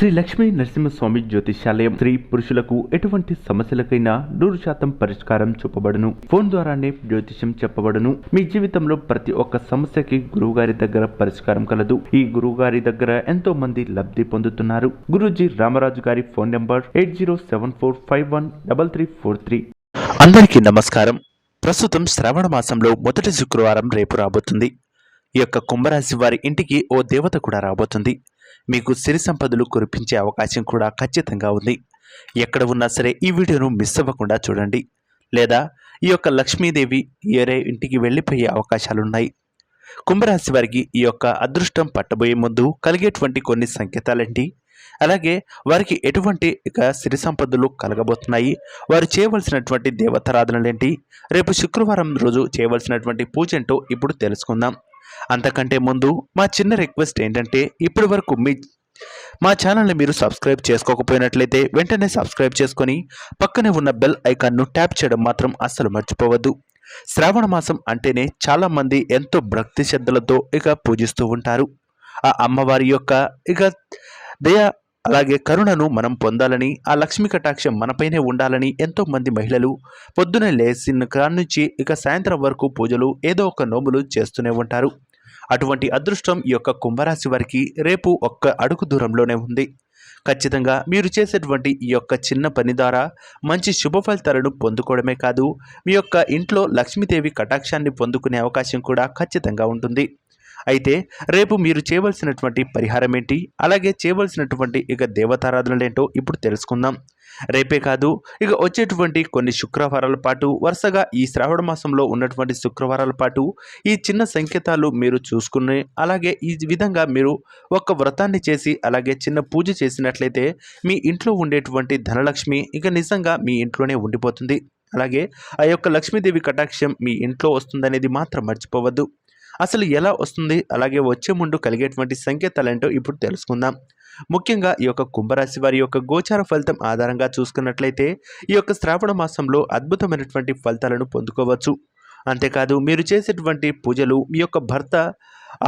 శ్రీ లక్ష్మీ నరసింహస్వామి జ్యోతిషాలయం స్త్రీ పురుషులకు ఎటువంటి సమస్యలకైనా నూరు శాతం పరిష్కారం చూపబడును. ఫోన్ ద్వారానే జ్యోతిష్యం చెప్పబడును. మీ జీవితంలో ప్రతి ఒక్క సమస్యకి గురువుగారి దగ్గర పరిష్కారం కలదు. ఈ గురువుగారి దగ్గర ఎంతో మంది లబ్ధి పొందుతున్నారు. గురుజీ రామరాజు గారి phone number eight zero seven four five one double three four three. అందరికీ నమస్కారం. ప్రస్తుతం శ్రావణ మాసంలో మొదటి శుక్రవారం రేపు రాబోతుంది. ఈ యొక్క కుంభరాశి వారి ఇంటికి ఓ దేవత కూడా రాబోతుంది. మీకు సిరి సంపదలు కురిపించే అవకాశం కూడా ఖచ్చితంగా ఉంది. ఎక్కడ ఉన్నా సరే ఈ వీడియోను మిస్ అవ్వకుండా చూడండి. లేదా ఈ యొక్క లక్ష్మీదేవి ఏరే ఇంటికి వెళ్ళిపోయే అవకాశాలున్నాయి. కుంభరాశి వారికి ఈ యొక్క అదృష్టం పట్టబోయే ముందు కలిగేటువంటి కొన్ని సంకేతాలేంటి అలాగే వారికి ఎటువంటి ఇక సిరి సంపదలు కలగబోతున్నాయి. వారు చేయవలసినటువంటి దేవతారాధనలేంటి? రేపు శుక్రవారం రోజు చేయవలసినటువంటి పూజ ఏంటో ఇప్పుడు తెలుసుకుందాం. అంతకంటే ముందు మా చిన్న రిక్వెస్ట్ ఏంటంటే ఇప్పటి వరకు మీ మా ఛానల్ని మీరు సబ్స్క్రైబ్ చేసుకోకపోయినట్లయితే వెంటనే సబ్స్క్రైబ్ చేసుకొని పక్కనే ఉన్న బెల్ ఐకాన్ను ట్యాప్ చేయడం మాత్రం అస్సలు మర్చిపోవద్దు. శ్రావణ మాసం అంటేనే చాలామంది ఎంతో భక్తి శ్రద్ధలతో ఇక పూజిస్తూ ఉంటారు. ఆ అమ్మవారి యొక్క ఇక దయ అలాగే కరుణను మనం పొందాలని ఆ లక్ష్మీ కటాక్షం మనపైనే ఉండాలని ఎంతో మంది మహిళలు పొద్దునే లేచిన కానుంచి ఇక సాయంత్రం వరకు పూజలు ఏదో ఒక నోములు చేస్తూనే ఉంటారు. అటువంటి అదృష్టం ఈ యొక్క కుంభరాశి వారికి రేపు ఒక్క అడుగు దూరంలోనే ఉంది. ఖచ్చితంగా మీరు చేసేటువంటి ఈ యొక్క చిన్న పని ద్వారా మంచి శుభ ఫలితాలను పొందుకోవడమే కాదు మీ యొక్క ఇంట్లో లక్ష్మీదేవి కటాక్షాన్ని పొందుకునే అవకాశం కూడా ఖచ్చితంగా ఉంటుంది. అయితే రేపు మీరు చేయవలసినటువంటి పరిహారం ఏంటి అలాగే చేయవలసినటువంటి ఇక దేవతారాధనలు ఏంటో ఇప్పుడు తెలుసుకుందాం. రేపే కాదు ఇక వచ్చేటువంటి కొన్ని శుక్రవారాల పాటు వరుసగా ఈ శ్రావణ మాసంలో ఉన్నటువంటి శుక్రవారాల పాటు ఈ చిన్న సంకేతాలు మీరు చూసుకుని అలాగే ఈ విధంగా మీరు ఒక వ్రతాన్ని చేసి అలాగే చిన్న పూజ చేసినట్లయితే మీ ఇంట్లో ఉండేటువంటి ధనలక్ష్మి ఇక నిజంగా మీ ఇంట్లోనే ఉండిపోతుంది. అలాగే ఆ యొక్క లక్ష్మీదేవి కటాక్షం మీ ఇంట్లో వస్తుందనేది మాత్రం మర్చిపోవద్దు. అసలు ఎలా వస్తుంది? అలాగే వచ్చే ముందు కలిగేటువంటి సంకేతాలేంటో ఇప్పుడు తెలుసుకుందాం. ముఖ్యంగా ఈ యొక్క కుంభరాశి వారి యొక్క గోచార ఫలితం ఆధారంగా చూసుకున్నట్లయితే ఈ యొక్క శ్రావణ మాసంలో అద్భుతమైనటువంటి ఫలితాలను పొందుకోవచ్చు. అంతేకాదు మీరు చేసేటువంటి పూజలు మీ యొక్క భర్త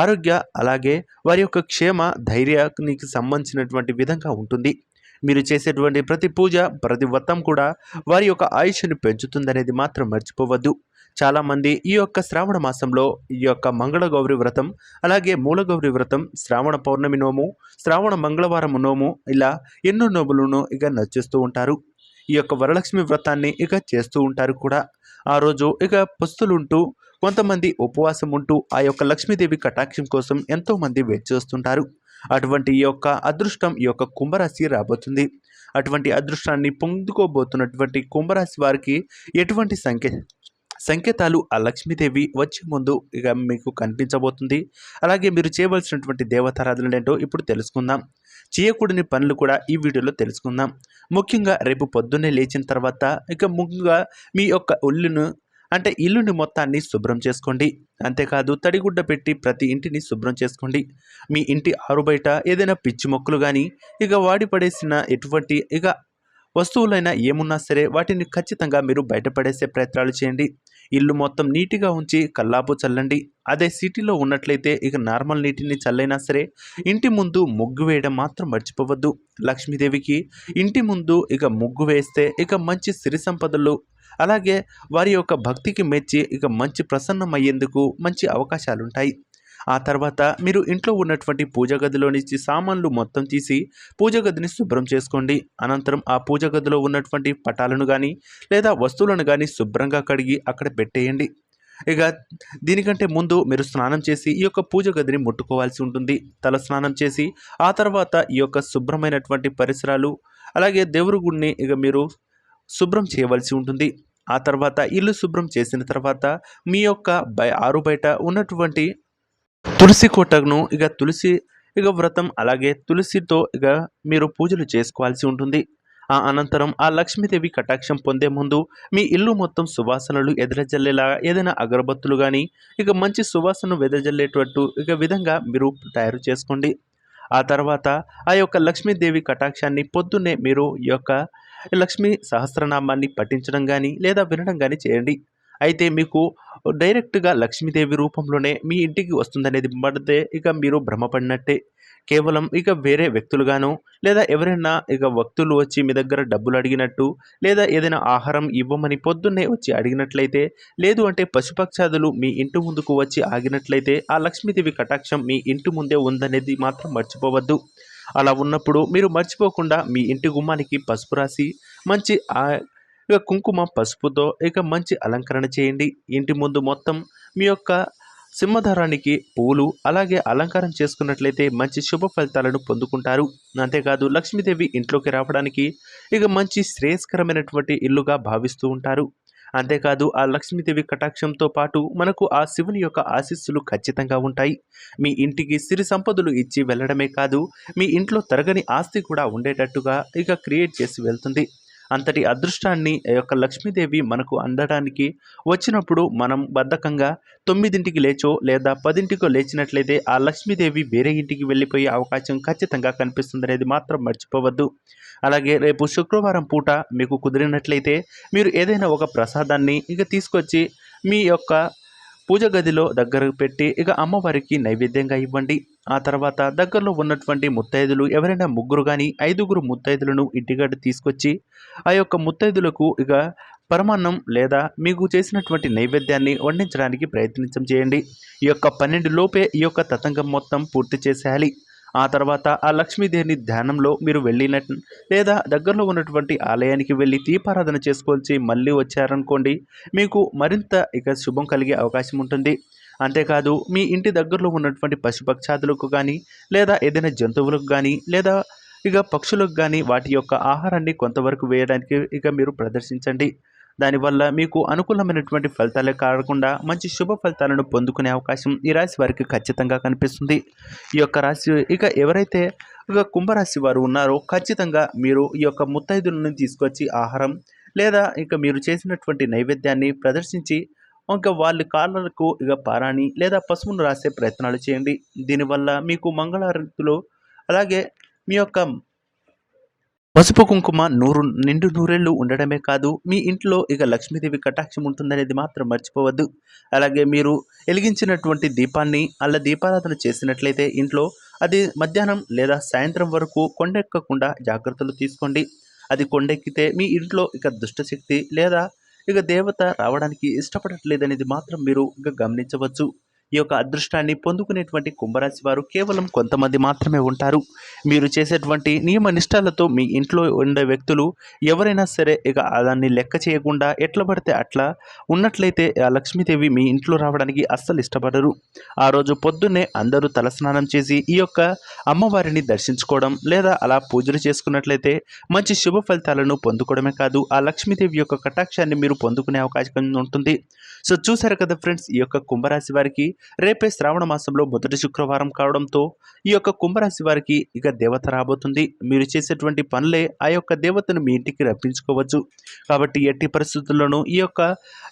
ఆరోగ్య అలాగే వారి యొక్క క్షేమ ధైర్యానికి సంబంధించినటువంటి విధంగా ఉంటుంది. మీరు చేసేటువంటి ప్రతి పూజ ప్రతి వ్రతం కూడా వారి యొక్క ఆయుష్ను పెంచుతుందనేది మాత్రం మర్చిపోవద్దు. చాలామంది ఈ యొక్క శ్రావణ మాసంలో ఈ యొక్క మంగళగౌరి వ్రతం అలాగే మూలగౌరి వ్రతం శ్రావణ పౌర్ణమి నోము శ్రావణ మంగళవారం నోము ఇలా ఎన్నో నోములను ఇక నచ్చిస్తూ ఉంటారు. ఈ యొక్క వరలక్ష్మి వ్రతాన్ని ఇక చేస్తూ ఉంటారు కూడా. ఆ రోజు ఇక పస్తులుంటూ కొంతమంది ఉపవాసం ఉంటూ ఆ యొక్క లక్ష్మీదేవి కటాక్షం కోసం ఎంతోమంది వెయిట్ చేస్తుంటారు అటువంటి ఈ యొక్క అదృష్టం ఈ యొక్క కుంభరాశి రాబోతుంది. అటువంటి అదృష్టాన్ని పొందుకోబోతున్నటువంటి కుంభరాశి వారికి ఎటువంటి సంఖ్య సంకేతాలు ఆ లక్ష్మీదేవి వచ్చే ముందు ఇక మీకు కనిపించబోతుంది. అలాగే మీరు చేయవలసినటువంటి దేవతారాధనలు ఏంటో ఇప్పుడు తెలుసుకుందాం. చేయకూడని పనులు కూడా ఈ వీడియోలో తెలుసుకుందాం. ముఖ్యంగా రేపు పొద్దున్నే లేచిన తర్వాత ఇక ముఖ్యంగా మీ యొక్క ఒళ్ళును అంటే ఇల్లుని మొత్తాన్ని శుభ్రం చేసుకోండి. అంతేకాదు తడిగుడ్డ పెట్టి ప్రతి ఇంటిని శుభ్రం చేసుకోండి. మీ ఇంటి ఆరు బయట ఏదైనా పిచ్చి మొక్కలు కానీ ఇక వాడి పడేసిన ఎటువంటి ఇక వస్తువులైనా ఏమున్నా సరే వాటిని ఖచ్చితంగా మీరు బయటపడేసే ప్రయత్నాలు చేయండి. ఇల్లు మొత్తం నీట్గా ఉంచి కల్లాపు చల్లండి. అదే సిటీలో ఉన్నట్లయితే ఇక నార్మల్ నీటిని చల్లైనా సరే ఇంటి ముందు ముగ్గు వేయడం మాత్రం మర్చిపోవద్దు. లక్ష్మీదేవికి ఇంటి ముందు ఇక ముగ్గు వేస్తే ఇక మంచి సిరి సంపదలు అలాగే వారి యొక్క భక్తికి మెచ్చి ఇక మంచి ప్రసన్నం అయ్యేందుకు మంచి అవకాశాలుంటాయి. ఆ తర్వాత మీరు ఇంట్లో ఉన్నటువంటి పూజ గదిలో నుంచి సామాన్లు మొత్తం తీసి పూజ గదిని శుభ్రం చేసుకోండి. అనంతరం ఆ పూజ గదిలో ఉన్నటువంటి పటాలను కానీ లేదా వస్తువులను కానీ శుభ్రంగా కడిగి అక్కడ పెట్టేయండి. ఇక దీనికంటే ముందు మీరు స్నానం చేసి ఈ యొక్క పూజ గదిని ముట్టుకోవాల్సి ఉంటుంది. తల స్నానం చేసి ఆ తర్వాత ఈ యొక్క శుభ్రమైనటువంటి పరిసరాలు అలాగే దేవుడి గుడిని ఇక మీరు శుభ్రం చేయవలసి ఉంటుంది. ఆ తర్వాత ఇల్లు శుభ్రం చేసిన తర్వాత మీ యొక్క బయ ఆరు బయట ఉన్నటువంటి తులసి కోటను ఇక తులసి ఇక వ్రతం అలాగే తులసితో ఇక మీరు పూజలు చేసుకోవాల్సి ఉంటుంది. ఆ అనంతరం ఆ లక్ష్మీదేవి కటాక్షం పొందే ముందు మీ ఇల్లు మొత్తం సువాసనలు ఎదురజల్లేలా ఏదైనా అగరబత్తులు కానీ ఇక మంచి సువాసన వెదజల్లేటట్టు ఇక విధంగా మీరు తయారు చేసుకోండి. ఆ తర్వాత ఆ యొక్క లక్ష్మీదేవి కటాక్షాన్ని పొద్దున్నే మీరు ఈ యొక్క లక్ష్మీ సహస్రనామాన్ని పఠించడం కానీ లేదా వినడం కానీ చేయండి. అయితే మీకు డైరెక్ట్గా లక్ష్మీదేవి రూపంలోనే మీ ఇంటికి వస్తుందనేది పడితే ఇక మీరు భ్రమపడినట్టే. కేవలం ఇక వేరే వ్యక్తులుగాను లేదా ఎవరైనా ఇక వ్యక్తులు వచ్చి మీ దగ్గర డబ్బులు అడిగినట్టు లేదా ఏదైనా ఆహారం ఇవ్వమని పొద్దున్నే వచ్చి అడిగినట్లయితే లేదు అంటే పశుపక్షాదులు మీ ఇంటి ముందుకు వచ్చి ఆగినట్లయితే ఆ లక్ష్మీదేవి కటాక్షం మీ ఇంటి ముందే ఉందనేది మాత్రం మర్చిపోవద్దు. అలా ఉన్నప్పుడు మీరు మర్చిపోకుండా మీ ఇంటి గుమ్మానికి పసుపు రాసి మంచి ఇక కుంకుమ పసుపుతో ఇక మంచి అలంకరణ చేయండి. ఇంటి ముందు మొత్తం మీ యొక్క సింహధారానికి పూలు అలాగే అలంకారం చేసుకున్నట్లయితే మంచి శుభ ఫలితాలను పొందుకుంటారు. అంతేకాదు లక్ష్మీదేవి ఇంట్లోకి రావడానికి ఇక మంచి శ్రేయస్కరమైనటువంటి ఇల్లుగా భావిస్తూ ఉంటారు. అంతేకాదు ఆ లక్ష్మీదేవి కటాక్షంతో పాటు మనకు ఆ శివుని యొక్క ఆశీస్సులు ఖచ్చితంగా ఉంటాయి. మీ ఇంటికి సిరి సంపదలు ఇచ్చి వెళ్ళడమే కాదు మీ ఇంట్లో తరగని ఆస్తి కూడా ఉండేటట్టుగా ఇక క్రియేట్ చేసి వెళ్తుంది. అంతటి అదృష్టాన్ని యొక్క లక్ష్మీదేవి మనకు అందడానికి వచ్చినప్పుడు మనం బద్ధకంగా తొమ్మిదింటికి లేచో లేదా పదింటికో లేచినట్లయితే ఆ లక్ష్మీదేవి వేరే ఇంటికి వెళ్ళిపోయే అవకాశం ఖచ్చితంగా కనిపిస్తుంది అనేది మాత్రం మర్చిపోవద్దు. అలాగే రేపు శుక్రవారం పూట మీకు కుదిరినట్లయితే మీరు ఏదైనా ఒక ప్రసాదాన్ని ఇక తీసుకొచ్చి మీ యొక్క పూజ గదిలో దగ్గర పెట్టి ఇక అమ్మవారికి నైవేద్యంగా ఇవ్వండి. ఆ తర్వాత దగ్గరలో ఉన్నటువంటి ముత్తైదులు ఎవరైనా ముగ్గురు కానీ ఐదుగురు ముత్తైదులను ఇంటిగడ్డ తీసుకొచ్చి ఆ యొక్క ముత్తైదులకు ఇక పరమాన్నం లేదా మీకు చేసినటువంటి నైవేద్యాన్ని వండించడానికి ప్రయత్నించం చేయండి. ఈ యొక్క పన్నెండు లోపే ఈ యొక్క తతంగం మొత్తం పూర్తి చేసేయాలి. ఆ తర్వాత ఆ లక్ష్మీదేవిని ధ్యానంలో మీరు వెళ్ళినట్టు లేదా దగ్గరలో ఉన్నటువంటి ఆలయానికి వెళ్ళి దీపారాధన చేసుకొచ్చి మళ్ళీ వచ్చారనుకోండి మీకు మరింత ఇక శుభం కలిగే అవకాశం ఉంటుంది. అంతేకాదు మీ ఇంటి దగ్గరలో ఉన్నటువంటి పశుపక్షాదులకు కానీ లేదా ఏదైనా జంతువులకు కానీ లేదా ఇక పక్షులకు కానీ వాటి యొక్క ఆహారాన్ని కొంతవరకు వేయడానికి ఇక మీరు ప్రదర్శించండి. దానివల్ల మీకు అనుకూలమైనటువంటి ఫలితాలే కాకుండా మంచి శుభ ఫలితాలను పొందుకునే అవకాశం ఈ రాశి వారికి ఖచ్చితంగా కనిపిస్తుంది. ఈ యొక్క రాశి ఇక ఎవరైతే ఇక కుంభరాశి వారు ఉన్నారో ఖచ్చితంగా మీరు ఈ యొక్క ముత్తైదులను తీసుకొచ్చి ఆహారం లేదా ఇక మీరు చేసినటువంటి నైవేద్యాన్ని ప్రదర్శించి ఇంకా వాళ్ళ కాళ్ళకు ఇక పారాణి లేదా పసుపును రాసే ప్రయత్నాలు చేయండి. దీనివల్ల మీకు మంగళారతులు అలాగే మీ యొక్క పసుపు కుంకుమ నూరు నిండు నూరేళ్ళు ఉండడమే కాదు మీ ఇంట్లో ఇక లక్ష్మీదేవి కటాక్షం ఉంటుందనేది మాత్రం మర్చిపోవద్దు. అలాగే మీరు వెలిగించినటువంటి దీపాన్ని అలా దీపారాధన చేసినట్లయితే ఇంట్లో అది మధ్యాహ్నం లేదా సాయంత్రం వరకు కొండెక్కకుండా జాగ్రత్తలు తీసుకోండి. అది కొండెక్కితే మీ ఇంట్లో ఇక దుష్టశక్తి లేదా ఇక దేవత రావడానికి ఇష్టపడట్లేదనేది మాత్రం మీరు ఇక గమనించవచ్చు. ఈ యొక్క అదృష్టాన్ని పొందుకునేటువంటి కుంభరాశి వారు కేవలం కొంతమంది మాత్రమే ఉంటారు. మీరు చేసేటువంటి నియమ నిష్టాలతో మీ ఇంట్లో ఉండే వ్యక్తులు ఎవరైనా సరే ఇక దాన్ని లెక్క చేయకుండా ఎట్లా పడితే అట్లా ఉన్నట్లయితే ఆ లక్ష్మీదేవి మీ ఇంట్లో రావడానికి అస్సలు ఇష్టపడరు. ఆ రోజు పొద్దున్నే అందరూ తలస్నానం చేసి ఈ యొక్క అమ్మవారిని దర్శించుకోవడం లేదా అలా పూజలు చేసుకున్నట్లయితే మంచి శుభ ఫలితాలను పొందుకోవడమే కాదు ఆ లక్ష్మీదేవి యొక్క కటాక్షాన్ని మీరు పొందుకునే అవకాశం ఉంటుంది. సో చూసారు కదా ఫ్రెండ్స్ ఈ యొక్క కుంభరాశి వారికి రేపే శ్రావణ మాసంలో మొదటి శుక్రవారం కావడంతో ఈ యొక్క కుంభరాశి వారికి ఇక దేవత రాబోతుంది. మీరు చేసేటువంటి పనులే ఆ యొక్క దేవతను మీ ఇంటికి రప్పించుకోవచ్చు. కాబట్టి ఎట్టి పరిస్థితుల్లోనూ ఈ యొక్క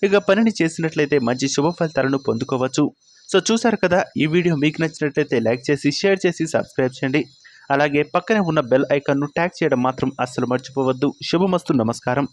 ఇక పనిని చేసినట్లయితే మంచి శుభ ఫలితాలను పొందుకోవచ్చు. సో చూసారు కదా ఈ వీడియో మీకు నచ్చినట్లయితే లైక్ చేసి షేర్ చేసి సబ్స్క్రైబ్ చేయండి. అలాగే పక్కనే ఉన్న బెల్ ఐకాన్ను ట్యాగ్ చేయడం మాత్రం అస్సలు మర్చిపోవద్దు. శుభమస్తు నమస్కారం.